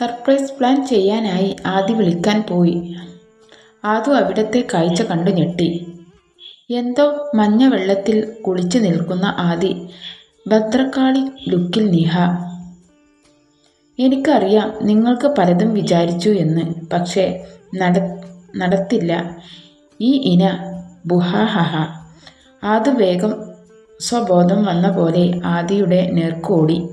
Surprise plan ചെയ്യാനായി ആദി വിളിക്കാൻ പോയി. ആദു അവിടത്തെ കാഴ്ച കണ്ടു ഞെട്ടി. എന്തോ മഞ്ഞ വെള്ളത്തിൽ കുളിച്ചു നിൽക്കുന്ന ആദി ഭദ്രക്കാളി ലുക്കിൽ നിഹ. എനിക്കറിയാം നിങ്ങൾക്ക് പലതും വിചാരിച്ചു എന്ന് പക്ഷേ നട നടത്തില്ല. ഈ ഇന ബുഹാഹഹ. ആദു വേഗം സ്വബോധം വന്ന പോലെ ആദിയുടെ നേർക്കോടി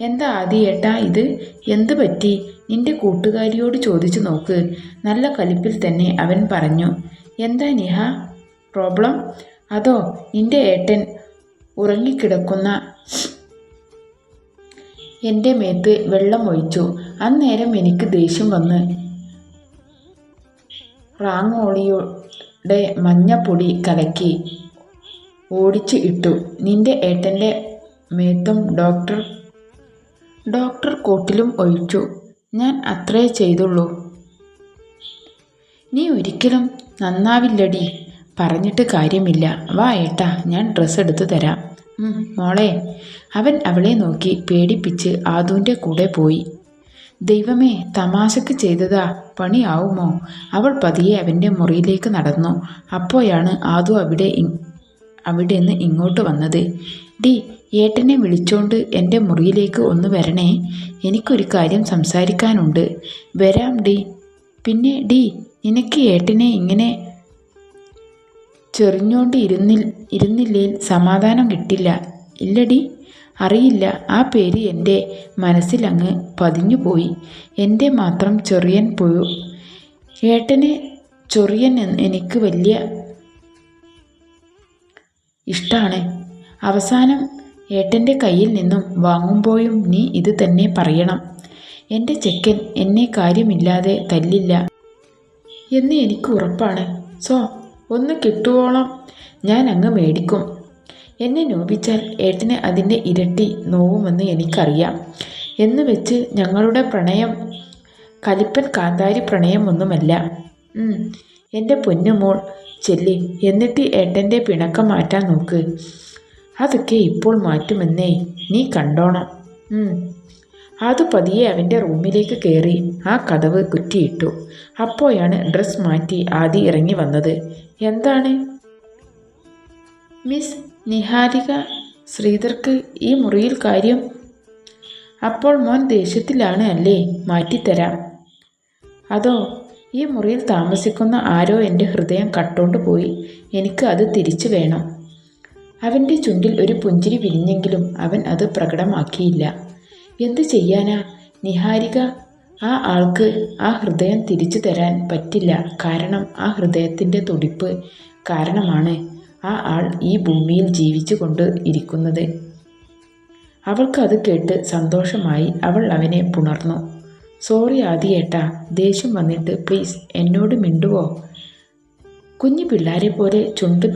എന്താ ആദിയേട്ടാ ഇത്? എന്തു പറ്റി? നിന്റെ കൂട്ടുകാരിയോട് ചോദിച്ചു നോക്ക്. നല്ല കലിപ്പിൽ തന്നെ അവൻ പറഞ്ഞു. എന്താ നിഹ? പ്രോബ്ലം? അതോ നിന്റെ ഏട്ടൻ ഉറങ്ങിക്കിടക്കുന്ന എന്റെ മേത്ത് വെള്ളം ഒഴിച്ചു. അന്നേരം എനിക്ക് ദേഷ്യം വന്ന്. റാങ്ങോളിയുടെ മഞ്ഞപ്പൊടി കലക്കി ഓടിച്ച് ഇട്ടു. നിന്റെ ഏട്ടന്റെ മേത്തും ഡോക്ടർ ഡോക്ടർ കോട്ടിലും ഒഴിച്ചു. ഞാൻ അത്രേ ചെയ്തുള്ളൂ. നീ ഒരിക്കലും നന്നാവില്ലടി. പറഞ്ഞിട്ട് കാര്യമില്ല. വാ ഏട്ടാ ഞാൻ ഡ്രസ്സ് എടുത്തു തരാം. മോളെ. അവൻ അവളെ നോക്കി പേടിപ്പിച്ച് ആദുവിന്റെ കൂടെ പോയി. ദൈവമേ തമാശക്ക് ചെയ്തതാ. പണിയാവുമോ? അവൾ പതിയെ അവന്റെ മുറിയിലേക്ക് നടന്നു. അപ്പോഴാണ് ആദു അവിടെ അവിടെ നിന്ന് ഇങ്ങോട്ട് വന്നത്. ഡി ഏട്ടനെ വിളിച്ചോണ്ട് എന്റെ മുറിയിലേക്ക് ഒന്ന് വരണേ. എനിക്കൊരു കാര്യം സംസാരിക്കാനുണ്ട്. വരാം ഡി. പിന്നെ ഡി നിനക്ക് ഏട്ടനെ ഇങ്ങനെ ചെറിഞ്ഞോണ്ട് ഇരുന്നിൽ ഇരുന്നില്ലേൽ സമാധാനം കിട്ടില്ല. ഇല്ലടി അറിയില്ല. ആ പേര് എന്റെ മനസ്സിലങ്ങ് പതിഞ്ഞുപോയി എന്റെ മാത്രം ചെറിയൻ പോയു ഏട്ടന് ചൊറിയൻ എനിക്ക് വലിയ ഇഷ്ടമാണ് അവസാനം ഏട്ടന്റെ കയ്യിൽ നിന്നും വാങ്ങുമ്പോഴും നീ ഇത് തന്നെ പറയണം. എന്റെ ചെക്കൻ എന്നെ കാര്യമില്ലാതെ തല്ലില്ല. എന്ന് എനിക്ക് ഉറപ്പാണ്. സോ ഒന്ന് കിട്ടുവോളം ഞാൻ അങ്ങ് മേടിക്കും. എന്നെ നോപിച്ചാൽ ഏട്ടന് അതിന്റെ ഇരട്ടി നോവുമെന്ന് എനിക്കറിയാം. എന്ന് വെച്ച് ഞങ്ങളുടെ പ്രണയം കലിപ്പൻ കാന്താരി പ്രണയമൊന്നുമല്ല. എന്റെ പൊന്നുമോൾ ചെല്ലി എന്നിട്ട് ഏട്ടന്റെ പിണക്കം മാറ്റാൻ നോക്ക്. അതൊക്കെ ഇപ്പോൾ മാറ്റുമെന്നേ നീ കണ്ടോണം. അത് പതിയെ അവന്റെ റൂമിലേക്ക് കയറി ആ കതവ് കുറ്റിയിട്ടു. അപ്പോഴാണ് ഡ്രസ് മാറ്റി ആദി ഇറങ്ങി വന്നത്. എന്താണ്? മിസ് നിഹാരിക ശ്രീധർക്ക് ഈ മുറിയിൽ കാര്യം? അപ്പോൾ മോൻ ദേഷ്യത്തിലാണ് അല്ലേ? മാറ്റിത്തരാം. അതോ ഈ മുറിയിൽ താമസിക്കുന്ന ആരോ എന്റെ ഹൃദയം കട്ടോണ്ട് പോയി. എനിക്ക് അത് തിരിച്ചു വേണം. അവന്റെ ചുണ്ടിൽ ഒരു പുഞ്ചിരി വിരിഞ്ഞെങ്കിലും അവൻ അത് പ്രകടമാക്കിയില്ല. എന്തു ചെയ്യാനാ? നിഹാരിക ആ ആൾക്ക് ആ ഹൃദയം തിരിച്ചു തരാൻ പറ്റില്ല. കാരണം ആ ഹൃദയത്തിന്റെ തുടിപ്പ് കാരണമാണ് ആ ആൾ ഈ ഭൂമിയിൽ ജീവിച്ചു കൊണ്ട് ഇരിക്കുന്നത്. അവൾക്ക് അത് കേട്ട് സന്തോഷമായി അവൾ അവനെ പുണർന്നു. സോറി ആദിയേട്ടാ ദേഷ്യം വന്നിട്ട് പ്ലീസ് എന്നോട് മിണ്ടുവോ? കുഞ്ഞു പിള്ളാരെ പോലെ ചുണ്ട്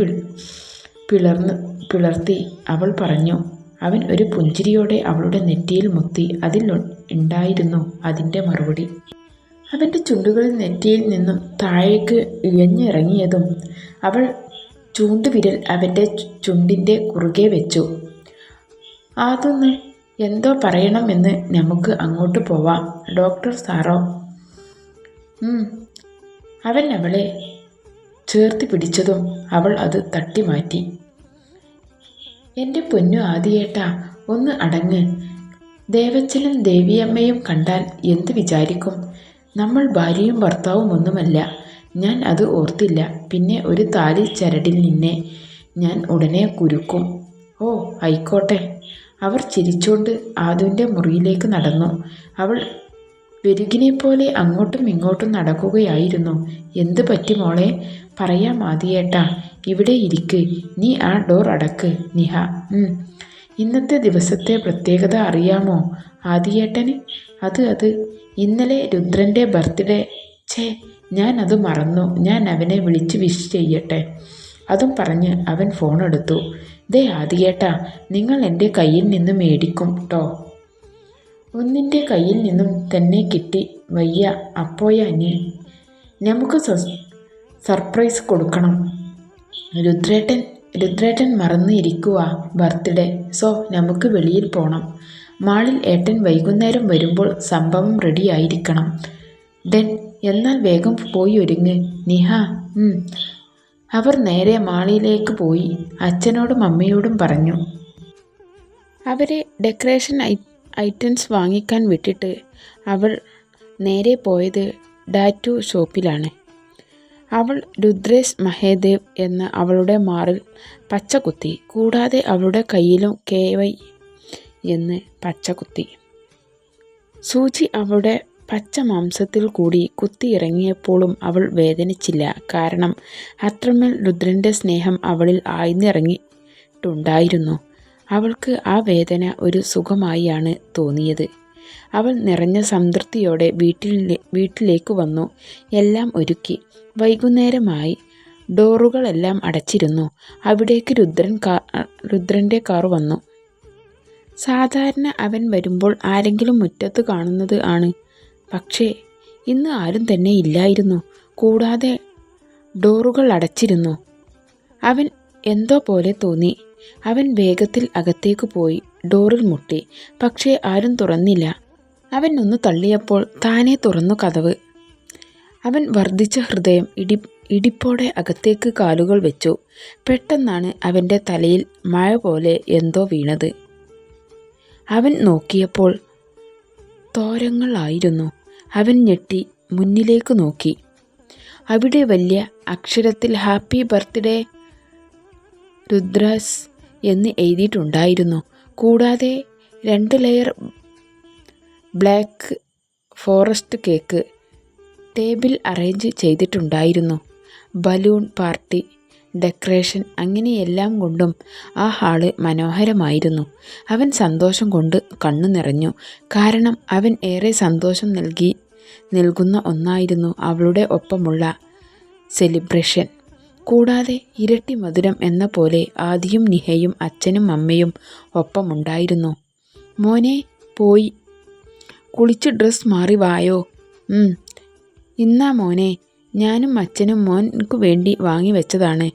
പിളർന്ന് പിളർത്തി അവൾ പറഞ്ഞു അവൻ ഒരു പുഞ്ചിരിയോടെ അവളുടെ നെറ്റിയിൽ മുത്തി അതിൽ ഉണ്ടായിരുന്നു അതിന്റെ മറുപടി. അവന്റെ ചുണ്ടുകളിൽ നെറ്റിയിൽ നിന്നും താഴേക്ക് ഇഴഞ്ഞിറങ്ങിയതും അവൾ ചൂണ്ടുവിരൽ അവന്റെ ചുണ്ടിന്റെ കുറുകെ വെച്ചു. അതൊന്ന് എന്തോ പറയണമെന്ന് നമുക്ക് അങ്ങോട്ട് പോവാം ഡോക്ടർ സാറോ. അവൻ അവളെ ചേർത്ത് പിടിച്ചതും അവൾ അത് തട്ടിമാറ്റി. എന്റെ പൊന്നു ആദിയേട്ടാ ഒന്ന് അടങ്ങ്. ദേവച്ചനും ദേവിയമ്മയും കണ്ടാൽ എന്ത് വിചാരിക്കും? നമ്മൾ ഭാര്യയും ഭർത്താവും ഒന്നുമല്ല. ഞാൻ അത് ഓർത്തില്ല. പിന്നെ ഒരു താലി ചരടിൽ നിന്നെ ഞാൻ ഉടനെ കുരുക്കും. ഓ ആയിക്കോട്ടെ. അവർ ചിരിച്ചോണ്ട് ആദുവിന്റെ മുറിയിലേക്ക് നടന്നു. അവൾ വെരുകിനെ പോലെ അങ്ങോട്ടും ഇങ്ങോട്ടും നടക്കുകയായിരുന്നു. എന്ത് പറ്റി മോളെ? പറയാം ആദിയേട്ടാ ഇവിടെ ഇരിക്ക്. നീ ആ ഡോർ അടക്ക് നിഹ. ഇന്നത്തെ ദിവസത്തെ പ്രത്യേകത അറിയാമോ? ആദിയേട്ടന്? അത് അത്. ഇന്നലെ രുദ്രന്റെ ബർത്ത്ഡേ. ഛേ ഞാൻ അത് മറന്നു. ഞാൻ അവനെ വിളിച്ച് വിഷ് ചെയ്യട്ടെ അതും പറഞ്ഞ് അവൻ ഫോൺ എടുത്തു. ദേ ആദിയേട്ടാ നിങ്ങൾ എന്റെ കയ്യിൽ നിന്ന് മേടിക്കും ട്ടോ. ഒന്നിന്റെ കയ്യിൽ നിന്നും തന്നെ കിട്ടി. വയ്യ അപ്പോയ നീ നമുക്ക് സർപ്രൈസ് കൊടുക്കണം. രുദ്രേട്ടൻ രുദ്രേട്ടൻ മറന്ന് ഇരിക്കുക ബർത്ത്ഡേ. സോ നമുക്ക് വെളിയിൽ പോകണം മാളിൽ ഏട്ടൻ വൈകുന്നേരം വരുമ്പോൾ സംഭവം റെഡിയായിരിക്കണം ഡെൻ എന്നാൽ വേഗം പോയി ഒരുങ്ങ്. നിഹ. അവർ നേരെ മാളിലേക്ക് പോയി. അച്ഛനോടും അമ്മയോടും പറഞ്ഞു. അവരെ ഡെക്കറേഷൻ ഐ ഐറ്റംസ് വാങ്ങിക്കാൻ വിട്ടിട്ട് അവൾ നേരെ പോയത് ഡാറ്റു ഷോപ്പിലാണ്. അവൾ രുദ്രേഷ് മഹേദേവ് എന്ന അവളുടെ മാറിൽ പച്ച കുത്തി കൂടാതെ അവളുടെ കയ്യിലും കെ വൈ എന്ന് പച്ച കുത്തി സൂചി അവളുടെ പച്ച മാംസത്തിൽ കൂടി കുത്തി ഇറങ്ങിയപ്പോഴും അവൾ വേദനിച്ചില്ല. കാരണം അത്രമേൽ രുദ്രന്റെ സ്നേഹം അവളിൽ ആഴ്ന്നിറങ്ങിയിട്ടുണ്ടായിരുന്നു. അവൾക്ക് ആ വേദന ഒരു സുഖമായാണ് തോന്നിയത്. അവൾ നിറഞ്ഞ സംതൃപ്തിയോടെ വീട്ടിൽ വീട്ടിലേക്ക് വന്നു. എല്ലാം ഒരുക്കി. വൈകുന്നേരമായി ഡോറുകളെല്ലാം അടച്ചിരുന്നു. അവിടേക്ക് രുദ്രൻ കാ രുദ്രന്റെ കാർ വന്നു. സാധാരണ അവൻ വരുമ്പോൾ ആരെങ്കിലും മുറ്റത്ത് കാണുന്നത് ആണ്. പക്ഷേ ഇന്ന് ആരും തന്നെ ഇല്ലായിരുന്നു. കൂടാതെ ഡോറുകൾ അടച്ചിരുന്നു. അവൻ എന്തോ പോലെ തോന്നി. അവൻ വേഗത്തിൽ അകത്തേക്ക് പോയി ഡോറിൽ മുട്ടി. പക്ഷേ ആരും തുറന്നില്ല. അവൻ ഒന്ന് തള്ളിയപ്പോൾ താനെ തുറന്നു കതവ്. അവൻ വർദ്ധിച്ച ഹൃദയം ഇടി ഇടിപ്പോടെ അകത്തേക്ക് കാലുകൾ വെച്ചു. പെട്ടെന്നാണ് അവന്റെ തലയിൽ മഴ പോലെ എന്തോ വീണത്. അവൻ നോക്കിയപ്പോൾ തോരങ്ങളായിരുന്നു അവൻ ഞെട്ടി മുന്നിലേക്ക് നോക്കി. അവിടെ വലിയ അക്ഷരത്തിൽ ഹാപ്പി ബർത്ത്ഡേ രുദ്രാസ് എന്ന് എഴുതിയിട്ടുണ്ടായിരുന്നു. കൂടാതെ രണ്ട് layer black forest cake table arrange ചെയ്തിട്ടുണ്ടായിരുന്നു. ബലൂൺ പാർട്ടി ഡെക്കറേഷൻ അങ്ങനെയെല്ലാം കൊണ്ടും ആ ഹാൾ മനോഹരമായിരുന്നു. അവൻ സന്തോഷം കൊണ്ട് കണ്ണു നിറഞ്ഞു. കാരണം അവൻ ഏറെ സന്തോഷം നൽകി നൽകുന്ന ഒന്നായിരുന്നു അവളുടെ ഒപ്പമുള്ള സെലിബ്രേഷൻ കൂടാതെ ഇരട്ടി മധുരം എന്ന പോലെ ആദിയും നിഹയും അച്ഛനും അമ്മയും ഒപ്പമുണ്ടായിരുന്നു. മോനെ പോയി. കുളിച്ച് ഡ്രസ് മാറി വായോ. ഇന്നാ മോനെ ഞാനും അച്ഛനും മോൻക്ക് വേണ്ടി വാങ്ങി വെച്ചതാണ്.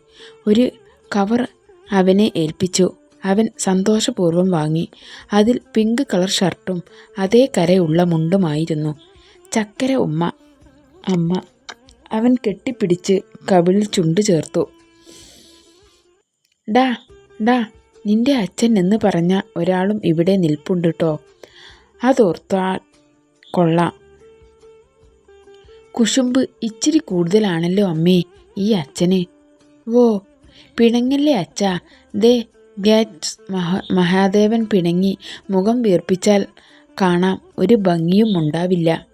ഒരു കവർ അവനെ ഏൽപ്പിച്ചു. അവൻ സന്തോഷപൂർവം വാങ്ങി. അതിൽ പിങ്ക് കളർ ഷർട്ടും അതേ കരയുള്ള മുണ്ടുമായിരുന്നു. ചക്കര ഉമ്മ അമ്മ അവൻ കെട്ടിപ്പിടിച്ച് കവിളിൽ ചുണ്ടു ചേർത്തു. ഡാ ഡാ നിന്റെ അച്ഛൻ എന്ന് പറഞ്ഞ ഒരാളും ഇവിടെ നിൽപ്പുണ്ട് കേട്ടോ അതോർത്താൽ കൊള്ളാം. കുശുമ്പ് ഇച്ചിരി കൂടുതലാണല്ലോ അമ്മേ ഈ അച്ഛന്. ഓ പിണങ്ങല്ലേ അച്ഛാ. ദേ ഗേറ്റ്സ് മഹ മഹാദേവൻ പിണങ്ങി മുഖം വീർപ്പിച്ചാൽ കാണാം ഒരു ഭംഗിയും ഉണ്ടാവില്ല.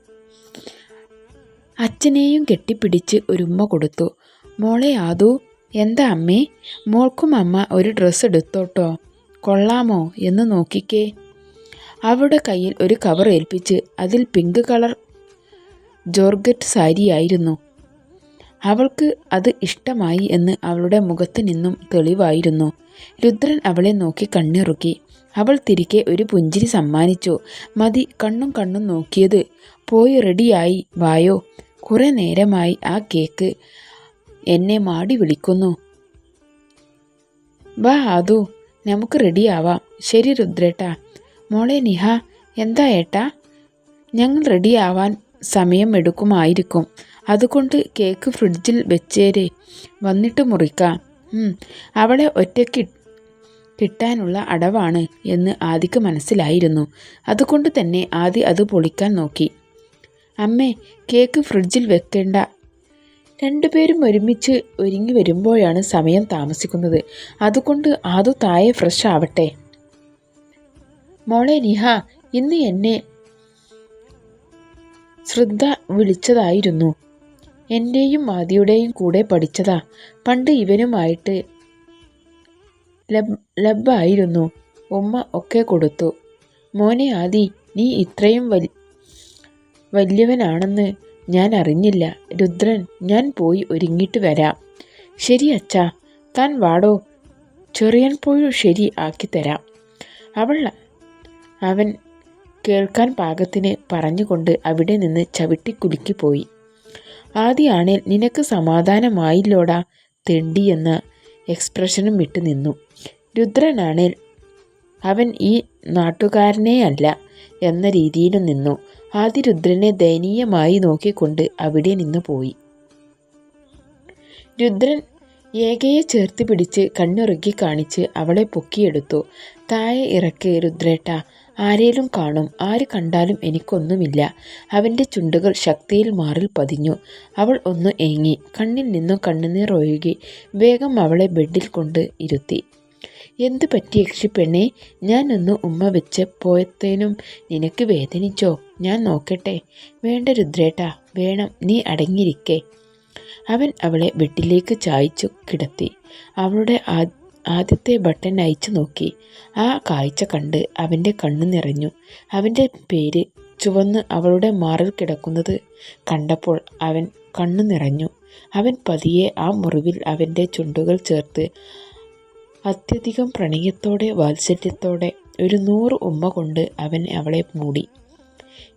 അച്ഛനെയും കെട്ടിപ്പിടിച്ച് ഒരുമ്മ കൊടുത്തു. മോളെ ആദു എന്താ അമ്മേ? മോൾക്കും അമ്മ ഒരു ഡ്രസ്സ് എടുത്തോട്ടോ? കൊള്ളാമോ? എന്ന് നോക്കിക്കേ. അവളുടെ കയ്യിൽ ഒരു കവർ ഏൽപ്പിച്ച് അതിൽ പിങ്ക് കളർ ജോർഗറ്റ് സാരിയായിരുന്നു. അവൾക്ക് അത് ഇഷ്ടമായി എന്ന് അവളുടെ മുഖത്ത് നിന്നും തെളിവായിരുന്നു. രുദ്രൻ അവളെ നോക്കി കണ്ണിറുക്കി. അവൾ തിരികെ ഒരു പുഞ്ചിരി സമ്മാനിച്ചു. മതി കണ്ണും കണ്ണും നോക്കിയത്. പോയി റെഡിയായി വായോ. കുറെ നേരമായി ആ കേക്ക് എന്നെ മാടി വിളിക്കുന്നു. വാ ആദു നമുക്ക് റെഡിയാവാം ശരി രുദ്രേട്ടാ. മോളെ നിഹ എന്താ ഏട്ടാ? ഞങ്ങൾ റെഡിയാവാൻ സമയം എടുക്കുമായിരിക്കും. അതുകൊണ്ട് കേക്ക് ഫ്രിഡ്ജിൽ വെച്ചേരെ വന്നിട്ട് മുറിക്കാം. അവളെ ഒറ്റയ്ക്ക് കിട്ടാനുള്ള അടവാണ് എന്ന് ആദിക്ക് മനസ്സിലായിരുന്നു. അതുകൊണ്ട് തന്നെ ആദി അത് പൊളിക്കാൻ നോക്കി. അമ്മേ കേക്ക് ഫ്രിഡ്ജിൽ വെക്കേണ്ട. രണ്ടുപേരും ഒരുമിച്ച് ഒരുങ്ങി വരുമ്പോഴാണ് സമയം താമസിക്കുന്നത്. അതുകൊണ്ട് ആദു തായെ ഫ്രഷ് ആവട്ടെ. മോളെ നിഹ ഇന്ന് എന്നെ ശ്രദ്ധ വിളിച്ചതായിരുന്നു. എന്റെയും ആദിയുടെയും കൂടെ പഠിച്ചതാ. പണ്ട് ഇവനുമായിട്ട് ലബ് ലബായിരുന്നു ഉമ്മ ഒക്കെ കൊടുത്തു. മോനെ ആദി നീ ഇത്രയും വലി വലിയവനാണെന്ന് ഞാൻ അറിഞ്ഞില്ല. രുദ്രൻ ഞാൻ പോയി ഒരുങ്ങിയിട്ട് വരാം. ശരി അച്ഛാ താൻ വാടോ. ചെറിയൻ പോയി ശരി ആക്കി തരാം. അവൾ അവൻ കേൾക്കാൻ പാകത്തിന് പറഞ്ഞുകൊണ്ട് അവിടെ നിന്ന് ചവിട്ടിക്കുലുക്കി പോയി. ആദ്യാണേൽ നിനക്ക് സമാധാനമായില്ലോടാ? എന്ന എക്സ്പ്രഷനും വിട്ടു നിന്നു. രുദ്രനാണേൽ അവൻ ഈ നാട്ടുകാരനെയല്ല എന്ന രീതിയിലും നിന്നു. ആദ്യ രുദ്രനെ ദയനീയമായി നോക്കിക്കൊണ്ട് അവിടെ നിന്ന് പോയി. രുദ്രൻ ഏകയെ ചേർത്ത് പിടിച്ച് കണ്ണുറുക്കി കാണിച്ച് അവളെ പൊക്കിയെടുത്തു. താഴെ ഇറക്കി രുദ്രേട്ട ആരേലും കാണും. ആര് കണ്ടാലും എനിക്കൊന്നുമില്ല. അവന്റെ ചുണ്ടുകൾ ശക്തിയിൽ മാറിൽ പതിഞ്ഞു. അവൾ ഒന്ന് ഏങ്ങി. കണ്ണിൽ നിന്നും കണ്ണുനീർ ഒഴുകി വേഗം അവളെ ബെഡിൽ കൊണ്ട് ഇരുത്തി. എന്ത് പറ്റി യക്ഷിപ്പെണ്ണെ ഞാനൊന്ന് ഉമ്മ വെച്ച് പോയത്തേനും നിനക്ക് വേദനിച്ചോ? ഞാൻ നോക്കട്ടെ. വേണ്ട രുദ്രേട്ട വേണം നീ അടങ്ങിയിരിക്കേ. അവൻ അവളെ വെട്ടിലേക്ക് ചായച്ചു കിടത്തി. അവളുടെ ആദ്യത്തെ ബട്ടൺ അയച്ചു നോക്കി. ആ കാഴ്ച കണ്ട് അവന്റെ കണ്ണു നിറഞ്ഞു. അവന്റെ പേര് ചുവന്ന് അവളുടെ മാറിൽ കിടക്കുന്നത് കണ്ടപ്പോൾ അവൻ കണ്ണു നിറഞ്ഞു. അവൻ പതിയെ ആ മുറിവിൽ അവന്റെ ചുണ്ടുകൾ ചേർത്ത് അത്യധികം പ്രണയത്തോടെ വാത്സല്യത്തോടെ ഒരു നൂറ് ഉമ്മ കൊണ്ട് അവൻ അവളെ മൂടി.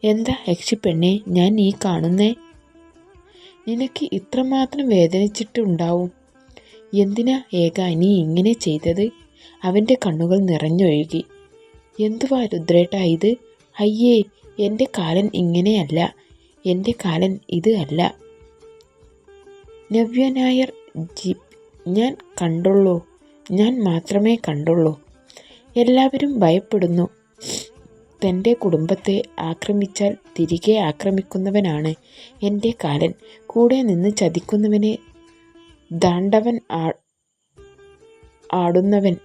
എന്താ യക്ഷിപ്പെണ്ണെ ഞാൻ നീ കാണുന്നേ? നിനക്ക് ഇത്രമാത്രം വേദനിച്ചിട്ടുണ്ടാവും. എന്തിനാ ഏക നീ ഇങ്ങനെ ചെയ്തത് അവന്റെ കണ്ണുകൾ നിറഞ്ഞൊഴുകി. എന്തുവാ രുദ്രേട്ട ഇത്? അയ്യേ എന്റെ കാലൻ ഇങ്ങനെയല്ല. എന്റെ കാലൻ ഇത് അല്ല. നവ്യ നായർ ജീപ്പ് ഞാൻ കണ്ടുള്ളൂ. ഞാൻ മാത്രമേ കണ്ടുള്ളൂ. എല്ലാവരും ഭയപ്പെടുന്നു. തന്റെ കുടുംബത്തെ ആക്രമിച്ചാൽ തിരികെ ആക്രമിക്കുന്നവനാണ് എന്റെ കാലൻ. കൂടെ നിന്ന് ചതിക്കുന്നവനെ ദാണ്ടവൻ ആടുന്നവൻ.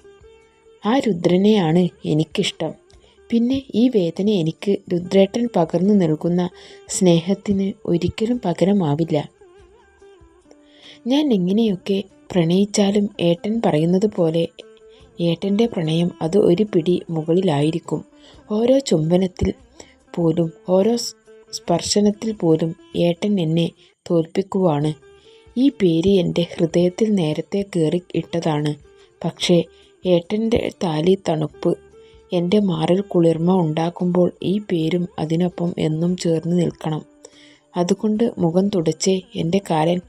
ആ രുദ്രനെയാണ് എനിക്കിഷ്ടം. പിന്നെ ഈ വേദന എനിക്ക് രുദ്രേട്ടൻ പകർന്നു നൽകുന്ന സ്നേഹത്തിന് ഒരിക്കലും പകരമാവില്ല. ഞാൻ എങ്ങനെയൊക്കെ പ്രണയിച്ചാലും ഏട്ടൻ പറയുന്നത് പോലെ ഏട്ടന്റെ പ്രണയം അത് ഒരു പിടി മുകളിലായിരിക്കും. ഓരോ ചുംബനത്തിൽ പോലും ഓരോ സ്പർശനത്തിൽ പോലും ഏട്ടൻ എന്നെ തോൽപ്പിക്കുവാണ്. ഈ പേര് എന്റെ ഹൃദയത്തിൽ നേരത്തെ കയറി ഇട്ടതാണ്. പക്ഷേ ഏട്ടന്റെ താലി തണുപ്പ് എന്റെ മാറിൽ കുളിർമ ഉണ്ടാക്കുമ്പോൾ ഈ പേരും അതിനൊപ്പം എന്നും ചേർന്ന് നിൽക്കണം. അതുകൊണ്ട് മുഖം തുടച്ചേ എന്റെ കാലൻ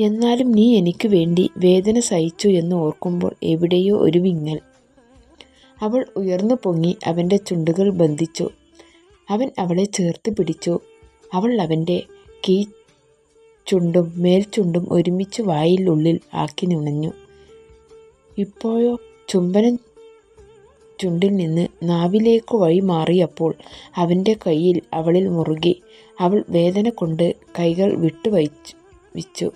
എന്നാലും നീ എനിക്ക് വേണ്ടി വേദന സഹിച്ചു എന്ന് ഓർക്കുമ്പോൾ എവിടെയോ ഒരു വിങ്ങൽ. അവൾ ഉയർന്നു പൊങ്ങി അവന്റെ ചുണ്ടുകൾ ബന്ധിച്ചു. അവൻ അവളെ ചേർത്ത് പിടിച്ചു. അവൾ അവന്റെ കീ ചുണ്ടും മേൽചുണ്ടും ഒരുമിച്ച് വായിൽ ഉള്ളിൽ ആക്കി നുണഞ്ഞു. ഇപ്പോഴോ ചുംബനം ചുണ്ടിൽ നിന്ന് നാവിലേക്ക് വഴി മാറിയപ്പോൾ അവന്റെ കയ്യിൽ അവളിൽ മുറുകി അവൾ വേദന കൊണ്ട് കൈകൾ വിട്ടു വച്ചു.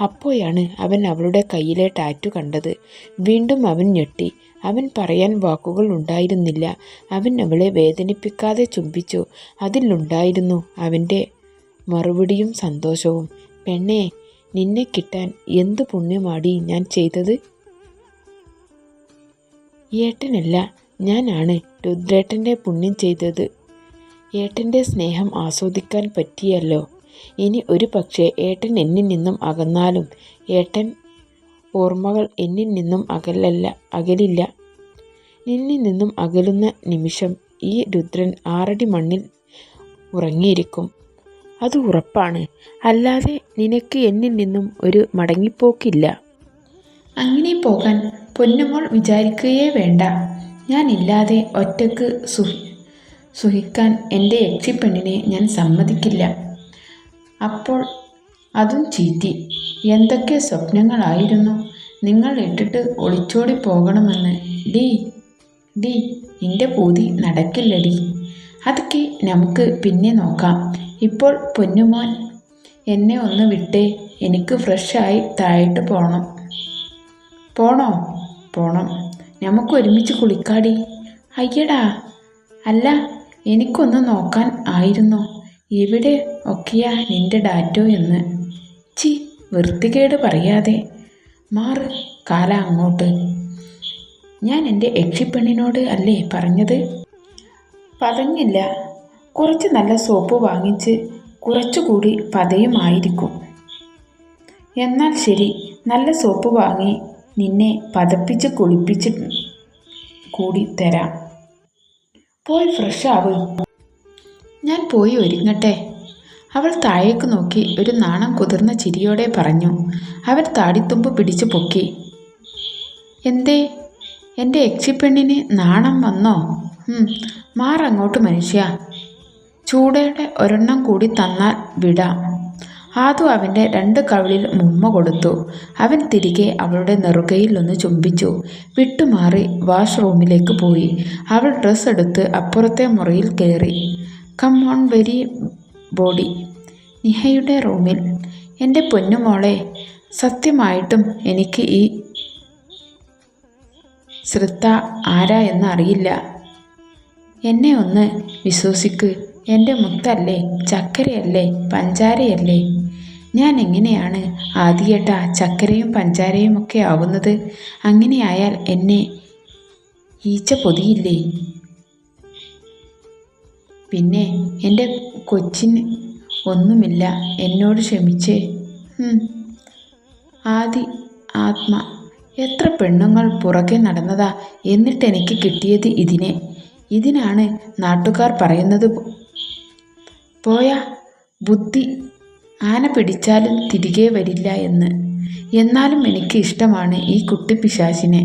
അപ്പോഴാണ് അവൻ അവളുടെ കയ്യിലെ ടാറ്റു കണ്ടത്. വീണ്ടും അവൻ ഞെട്ടി. അവൻ പറയാൻ വാക്കുകൾ ഉണ്ടായിരുന്നില്ല. അവൻ അവളെ വേദനിപ്പിക്കാതെ ചുംബിച്ചു. അതിലുണ്ടായിരുന്നു അവന്റെ മറുപടിയും സന്തോഷവും. പെണ്ണെ നിന്നെ കിട്ടാൻ എന്ത് പുണ്യമാടി ഞാൻ ചെയ്തത്? ഏട്ടനല്ല ഞാനാണ് രുദ്രേട്ടന്റെ പുണ്യം ചെയ്തത്. ഏട്ടന്റെ സ്നേഹം ആസ്വദിക്കാൻ പറ്റിയല്ലോ. ഇനി ഒരു പക്ഷേ ഏട്ടൻ എന്നിൽ നിന്നും അകന്നാലും ഏട്ടൻ ഓർമ്മകൾ എന്നിൽ നിന്നും അകലല്ല അകലില്ല. നിന്നിൽ നിന്നും അകലുന്ന നിമിഷം ഈ രുദ്രൻ ആറടി മണ്ണിൽ ഉറങ്ങിയിരിക്കും. അത് ഉറപ്പാണ്. അല്ലാതെ നിനക്ക് എന്നിൽ നിന്നും ഒരു മടങ്ങിപ്പോക്കില്ല. അങ്ങനെ പോകാൻ പൊന്നുമോൾ വിചാരിക്കുകയേ വേണ്ട. ഞാനില്ലാതെ ഒറ്റയ്ക്ക് സുഹി സുഹിക്കാൻ എന്റെ യക്ഷിപ്പെണ്ണിനെ ഞാൻ സമ്മതിക്കില്ല. അപ്പോൾ അതും ചീറ്റി എന്തൊക്കെ സ്വപ്നങ്ങളായിരുന്നു. നിങ്ങൾ ഇട്ടിട്ട് ഒളിച്ചോടി പോകണമെന്ന്. ഡീ ഡീ നിന്റെ പൂതി നടക്കില്ലടി. അതൊക്കെ നമുക്ക് പിന്നെ നോക്കാം. ഇപ്പോൾ പൊന്നുമോൻ എന്നെ ഒന്ന് വിട്ടേ. എനിക്ക് ഫ്രഷായി താഴോട്ട് പോകണം പോണോ? പോണം. നമുക്ക് ഒരുമിച്ച് കുളിക്കാടി. അയ്യടാ. അല്ല എനിക്കൊന്ന് നോക്കാൻ ആയിരുന്നു. ഇവിടെ ഒക്കെയാ നിന്റെ ഡാറ്റോ എന്ന്. ചി വൃത്തികേട് പറയാതെ. മാറ് കാല അങ്ങോട്ട്. ഞാൻ എന്റെ യക്ഷിപ്പെണ്ണിനോട് അല്ലേ പറഞ്ഞത്? പറഞ്ഞില്ല. കുറച്ച് നല്ല സോപ്പ് വാങ്ങിച്ച് കുറച്ചുകൂടി പതയുമായിരിക്കും എന്നാൽ ശരി നല്ല സോപ്പ് വാങ്ങി നിന്നെ പതപ്പിച്ച് കുളിപ്പിച്ച് കൂടി തരാം. പോയി ഫ്രഷ് ആവ്. ഞാൻ പോയി ഒരുങ്ങട്ടെ. അവൾ താഴേക്ക് നോക്കി ഒരു നാണം കുതിർന്ന ചിരിയോടെ പറഞ്ഞു. അവൻ താടിത്തുമ്പ് പിടിച്ചു പൊക്കി. എന്തേ? എന്റെ യക്ഷിപ്പെണ്ണിന് നാണം വന്നോ? മാറങ്ങോട്ട് മനുഷ്യ. ചൂടയുടെ ഒരെണ്ണം കൂടി തന്നാൽ വിടാം. ആദു അവന്റെ രണ്ട് കവിളിൽ മുമ്മ കൊടുത്തു. അവൻ തിരികെ അവളുടെ നെറുകയിൽ ഒന്ന് ചുംബിച്ചു. വിട്ടുമാറി വാഷ്റൂമിലേക്ക് പോയി. അവൾ ഡ്രസ്സ് എടുത്ത് അപ്പുറത്തെ മുറിയിൽ കയറി. കം ഓൺ വെരി ബോഡി നിഹയുടെ റൂമിൽ എന്റെ പൊന്നുമോളെ സത്യമായിട്ടും എനിക്ക് ഈ ശ്രദ്ധ ആരാ എന്ന് അറിയില്ല. എന്നെ ഒന്ന് വിശ്വസിക്ക്. എന്റെ മുത്തല്ലേ ചക്കരയല്ലേ പഞ്ചാരയല്ലേ? ഞാൻ എങ്ങനെയാണ് ആദ്യേട്ട ചക്കരയും പഞ്ചാരയും ഒക്കെ ആവുന്നത്? അങ്ങനെയായാൽ എന്നെ ഈച്ച പൊതിയില്ലേ? പിന്നെ എന്റെ കൊച്ചിന് ഒന്നുമില്ല. എന്നോട് ക്ഷമിച്ചേ. ആദി ആത്മ എത്ര പെണ്ണുങ്ങൾ പുറകെ നടന്നതാ എന്നിട്ട് എനിക്ക് കിട്ടിയത് ഇതിനെ. ഇതിനാണ് നാട്ടുകാർ പറയുന്നത് പോയ ബുദ്ധി ആന പിടിച്ചാലും തിരികെ വരില്ല എന്ന്. എന്നാലും എനിക്ക് ഇഷ്ടമാണ് ഈ കുട്ടി പിശാചിനെ.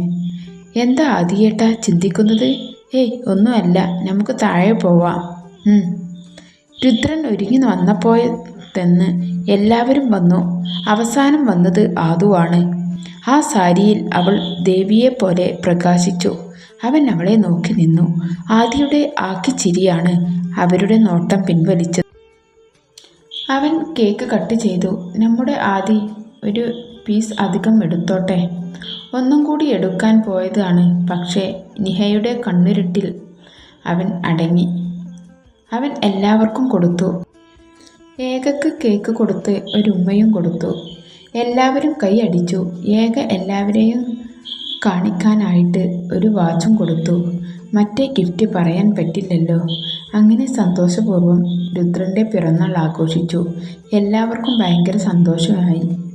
എന്താ ആദിയേട്ടാ ചിന്തിക്കുന്നത്? ഏയ് ഒന്നുമല്ല. നമുക്ക് താഴെ പോവാം. രുദ്രൻ ഒരുങ്ങി വന്നപ്പോഴെന്ന് എല്ലാവരും വന്നു. അവസാനം വന്നത് ആദുവാണ് ആ സാരിയിൽ അവൾ ദേവിയെ പോലെ പ്രകാശിച്ചു. അവൻ അവളെ നോക്കി നിന്നു. ആദിയുടെ ആക്കി ചിരിയാണ് അവരുടെ നോട്ടം പിൻവലിച്ചത്. അവൻ കേക്ക് കട്ട് ചെയ്തു. നമ്മുടെ ആദി ഒരു പീസ് അധികം എടുത്തോട്ടെ? ഒന്നും കൂടി എടുക്കാൻ പോയതാണ്. പക്ഷേ നിഹയുടെ കണ്ണുരുട്ടിൽ അവൻ അടങ്ങി. അവൻ എല്ലാവർക്കും കൊടുത്തു. ഏകക്ക് കേക്ക് കൊടുത്ത് ഒരു ഉമ്മയും കൊടുത്തു. എല്ലാവരും കൈയടിച്ചു ഏക എല്ലാവരെയും കാണിക്കാനായിട്ട് ഒരു വാച്ചും കൊടുത്തു. മറ്റേ ഗിഫ്റ്റ് പറയാൻ പറ്റില്ലല്ലോ. അങ്ങനെ സന്തോഷപൂർവം രുദ്രന്റെ പിറന്നാൾ ആഘോഷിച്ചു. എല്ലാവർക്കും ഭയങ്കര സന്തോഷമായി.